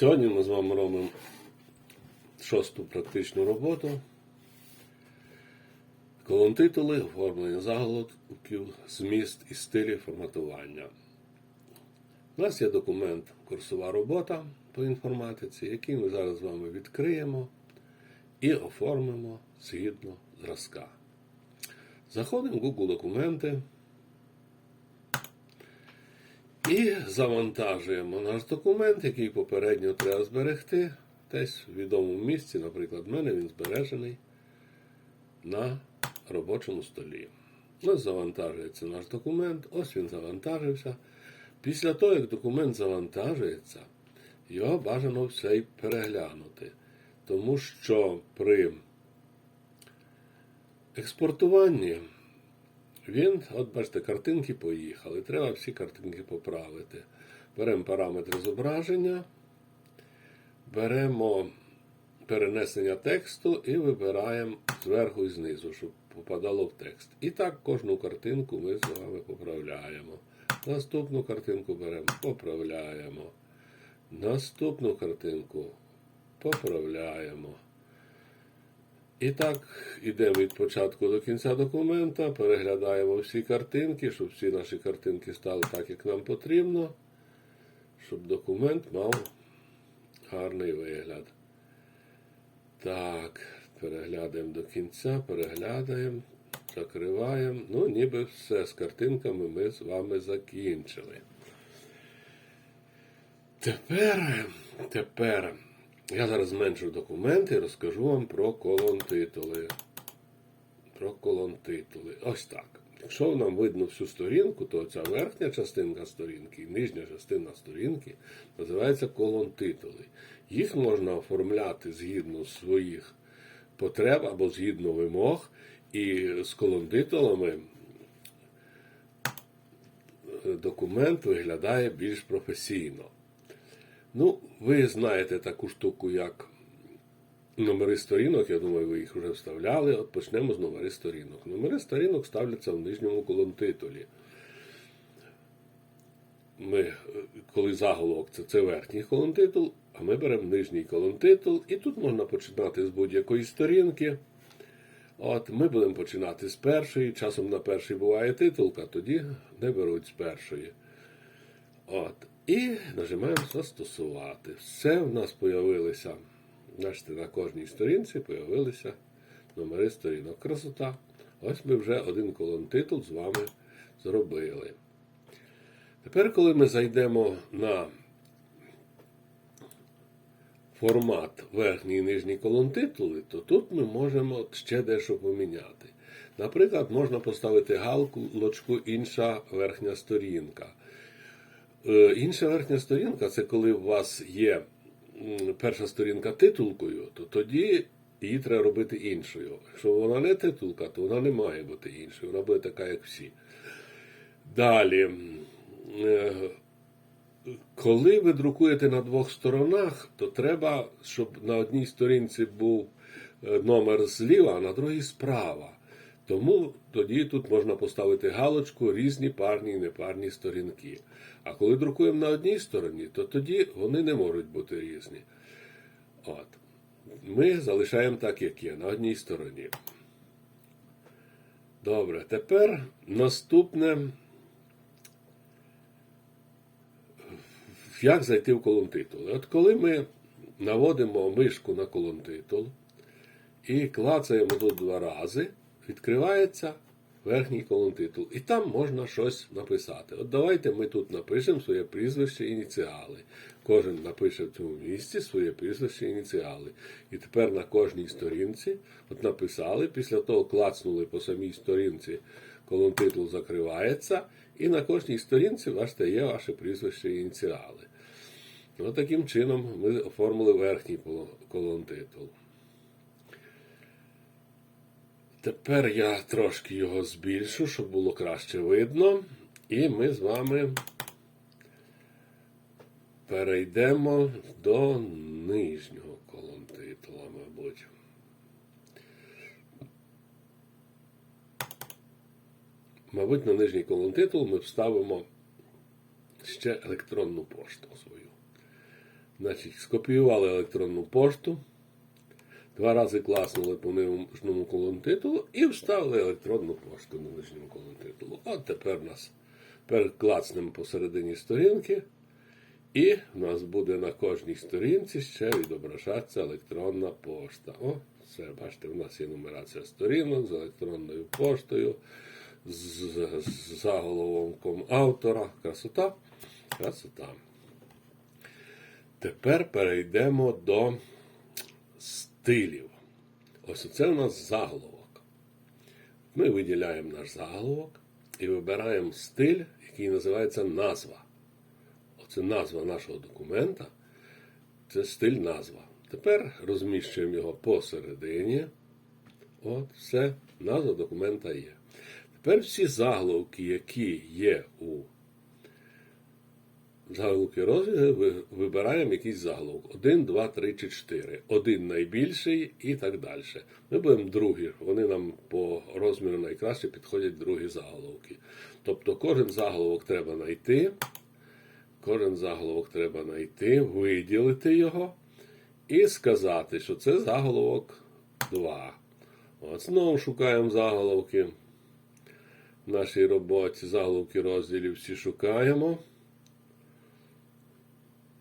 Сьогодні ми з вами робимо шосту практичну роботу. Колон титули, оформлення заголовків, зміст і стилі форматування. У нас є документ курсова робота по інформатиці, який ми зараз з вами відкриємо і оформимо згідно зразка. Заходимо в Google документи і завантажуємо наш документ, який попередньо треба зберегти десь в відомому місці. Наприклад, в мене він збережений на робочому столі. Ось завантажується наш документ, ось він завантажився. Після того, як документ завантажується, його бажано все й переглянути. Тому що при експортуванні він, от бачите, картинки поїхали. Треба всі картинки поправити. Беремо параметри зображення, беремо перенесення тексту і вибираємо зверху і знизу, щоб попадало в текст. І так кожну картинку ми з вами поправляємо. Наступну картинку беремо, поправляємо. Наступну картинку поправляємо. І так, йдемо від початку до кінця документа, переглядаємо всі картинки, щоб всі наші картинки стали так, як нам потрібно, щоб документ мав гарний вигляд. Так, переглядаємо до кінця, переглядаємо, закриваємо. Ну, ніби все з картинками ми з вами закінчили. Тепер, тепер я зараз зменшу документи і розкажу вам про колон титули. Про колон титули. Ось так. Якщо нам видно всю сторінку, то ця верхня частинка сторінки і нижня частина сторінки називається колон титули. Їх можна оформляти згідно своїх потреб або згідно вимог, і з колон титулами документ виглядає більш професійно. Ну, ви знаєте таку штуку, як номери сторінок. Я думаю, ви їх вже вставляли. От почнемо з номери сторінок. Номери сторінок ставляться в нижньому колонтитулі. Ми, коли заголовок це, це верхній колонтитул, а ми беремо нижній колонтитул, і тут можна починати з будь-якої сторінки. От, Ми будемо починати з першої. Часом на першій буває титулка, тоді не беруть з першої. От. І нажимаємо застосувати. Все в нас появилися. Бачите, на кожній сторінці появилися номери сторінок. Красота. Ось ми вже один колон титул з вами зробили. Тепер, коли ми зайдемо на формат верхній і нижній колон титули, то тут ми можемо ще дещо поміняти. Наприклад, можна поставити галку, лочку інша верхня сторінка. Е, Інша верхня сторінка це коли у вас є перша сторінка титулкою, то тоді її треба робити іншою. Якщо вона не титулка, то вона не має бути іншою. Вона буде така, як всі. Далі, е, коли ви друкуєте на двох сторонах, то треба, щоб на одній сторінці був е, номер зліва, а на другій справа. Тому тоді тут можна поставити галочку різні парні і непарні сторінки. А коли друкуємо на одній стороні, то тоді вони не можуть бути різні. От. Ми залишаємо так, як є, на одній стороні. Добре, тепер наступне. Як зайти в колон титули? От коли ми наводимо мишку на колон титул і клацаємо тут два рази, відкривається верхній колон титул. І там можна щось написати. От давайте ми тут напишемо своє прізвище ініціали. Кожен напише в цьому місці своє прізвище ініціали. І тепер на кожній сторінці от написали, після того клацнули по самій сторінці, колон титул закривається, і на кожній сторінці бачите, є ваше прізвище ініціали. От таким чином ми оформили верхній колон титул. Тепер я трошки його збільшу, щоб було краще видно. І ми з вами перейдемо до нижнього колон титула, мабуть. Мабуть, на нижній колон титул ми вставимо ще електронну пошту свою. Значить, скопіювали електронну пошту, два рази класнули по нижньому колонтитулу і вставили електронну пошту на нижньому колонтитулу. От тепер у нас переклацнемо посередині сторінки, і в нас буде на кожній сторінці ще відображатися електронна пошта. О, все, бачите, в нас є нумерація сторінок з електронною поштою, з, з заголовком автора. Красота. Красота. Тепер перейдемо до стилів. Ось це у нас заголовок. Ми виділяємо наш заголовок і вибираємо стиль, який називається назва. Оце назва нашого документа. Це стиль назва. Тепер розміщуємо його посередині. От, все, назва документа є. Тепер всі заголовки, які є у заголовки розділу, вибираємо якийсь заголовок. Один, два, три чи чотири. Один найбільший і так далі. Ми будемо другі. Вони нам по розміру найкраще підходять другі заголовки. Тобто кожен заголовок треба знайти. Кожен заголовок треба знайти, виділити його і сказати, що це заголовок 2. От знову шукаємо заголовки в нашій роботі. Заголовки розділів всі шукаємо.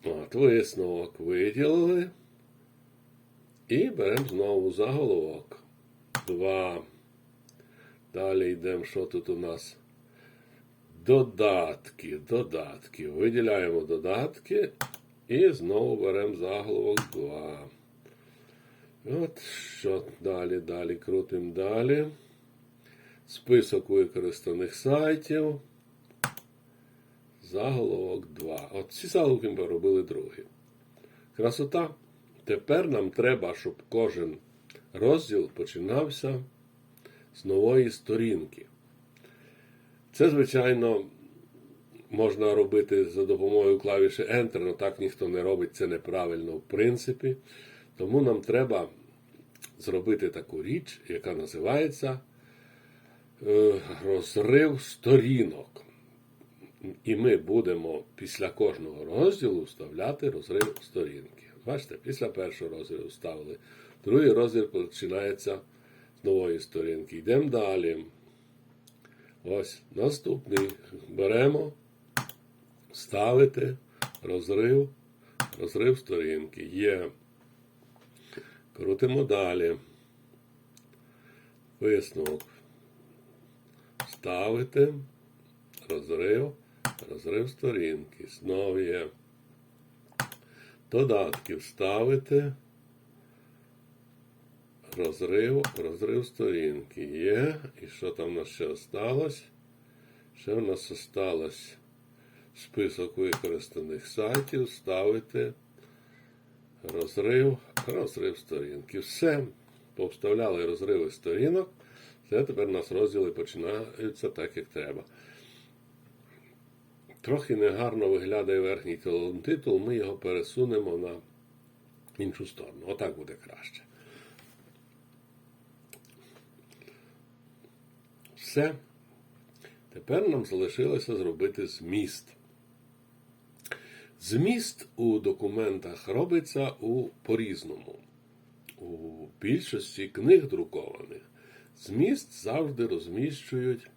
От, висновок виділили. І беремо знову заголовок. 2. Далі йдемо, що тут у нас? Додатки, додатки. Виділяємо додатки і знову беремо заголовок 2. От що далі, далі крутимо далі. Список використаних сайтів. Заголовок 2. От ці заголовки ми робили другі. Красота. Тепер нам треба, щоб кожен розділ починався з нової сторінки. Це, звичайно, можна робити за допомогою клавіші Enter, але так ніхто не робить, це неправильно в принципі. Тому нам треба зробити таку річ, яка називається е, розрив сторінок. І ми будемо після кожного розділу вставляти розрив сторінки. Бачите, після першого розділу вставили. Другий розділ починається з нової сторінки. Йдемо далі. Ось наступний. Беремо, ставити, розрив, розрив сторінки. Є. Крутимо далі. Висновок. Ставити, розрив, розрив сторінки. Знову є. Додатки вставити. Розрив, розрив сторінки є. І що там у нас ще осталось? Ще у нас осталось список використаних сайтів. Ставити розрив, розрив сторінки. Все. Повставляли розриви сторінок. Це тепер у нас розділи починаються так, як треба. Трохи негарно виглядає верхній титул, ми його пересунемо на іншу сторону. Отак буде краще. Все. Тепер нам залишилося зробити зміст. Зміст у документах робиться у по-різному. У більшості книг друкованих зміст завжди розміщують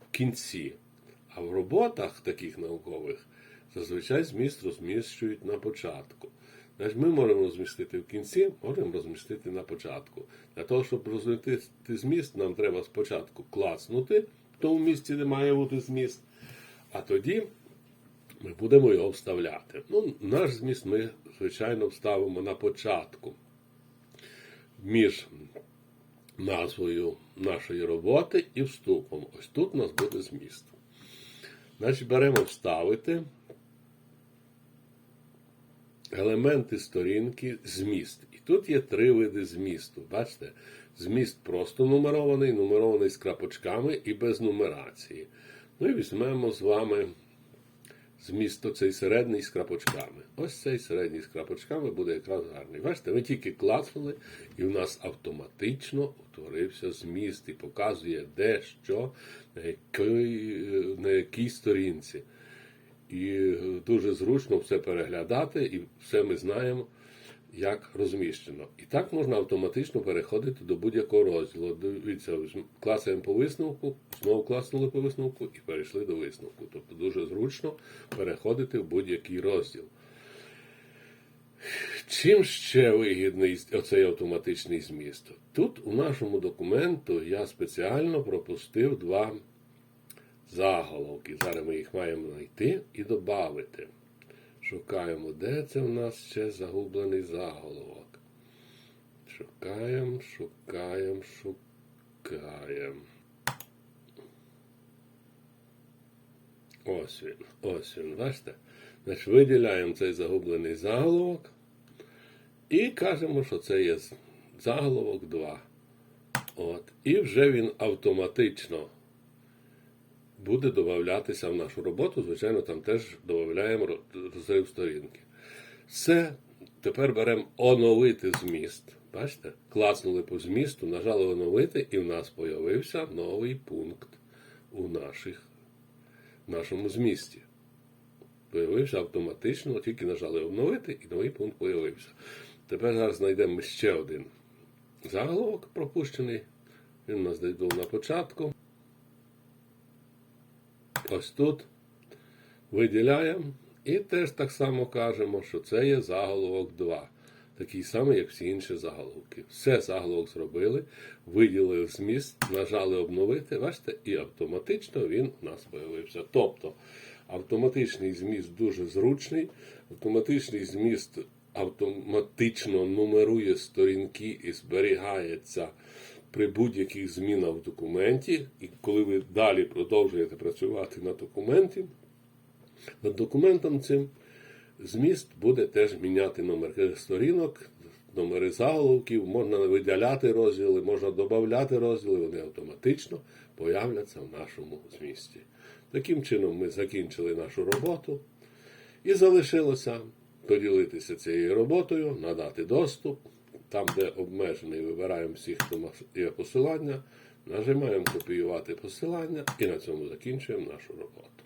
в кінці. А в роботах таких наукових зазвичай зміст розміщують на початку. Значить, ми можемо розмістити в кінці, можемо розмістити на початку. Для того, щоб розмістити зміст, нам треба спочатку клацнути в тому місці, де має бути зміст, а тоді ми будемо його вставляти. Ну, наш зміст ми, звичайно, вставимо на початку між назвою нашої роботи і вступом. Ось тут у нас буде зміст. Значить, беремо вставити елементи сторінки зміст. І тут є три види змісту. Бачите? Зміст просто нумерований, нумерований з крапочками і без нумерації. Ну і візьмемо з вами зміст цей середній з крапочками. Ось цей середній з крапочками буде якраз гарний. Бачите, ви тільки клацнули, і в нас автоматично утворився зміст і показує, де, що, на якій, на якій сторінці. і дуже зручно все переглядати, і все ми знаємо, як розміщено. І так можна автоматично переходити до будь-якого розділу. Дивіться, клацаємо по висновку, знову клацнули по висновку і перейшли до висновку. Тобто дуже зручно переходити в будь-який розділ. Чим ще вигідний оцей автоматичний зміст? Тут у нашому документу я спеціально пропустив два заголовки. Зараз ми їх маємо знайти і додати. Шукаємо, де це в нас ще загублений заголовок. Шукаємо, шукаємо, шукаємо. Ось він, ось він, бачите? Значить, виділяємо цей загублений заголовок і кажемо, що це є заголовок 2. От. І вже він автоматично буде додатися в нашу роботу. Звичайно, там теж додаємо ро- розрив сторінки. Все. Тепер беремо оновити зміст. Бачите? Клацнули по змісту, нажали оновити, і в нас з'явився новий пункт у наших, нашому змісті. Появився автоматично, тільки нажали обновити, і новий пункт появився. Тепер зараз знайдемо ще один заголовок пропущений. Він у нас десь був на початку. Ось тут виділяємо і теж так само кажемо, що це є заголовок 2. Такий самий, як всі інші заголовки. Все заголовок зробили, виділили зміст, нажали обновити, бачите, і автоматично він у нас з'явився. Тобто автоматичний зміст дуже зручний, автоматичний зміст автоматично нумерує сторінки і зберігається при будь-яких змінах в документі. І коли ви далі продовжуєте працювати на документі, над документом цим зміст буде теж міняти номери сторінок, номери заголовків, можна виділяти розділи, можна додати розділи, вони автоматично появляться в нашому змісті. Таким чином ми закінчили нашу роботу і залишилося поділитися цією роботою, надати доступ. Там, де обмежений, вибираємо всіх, хто є посилання, нажимаємо копіювати посилання і на цьому закінчуємо нашу роботу.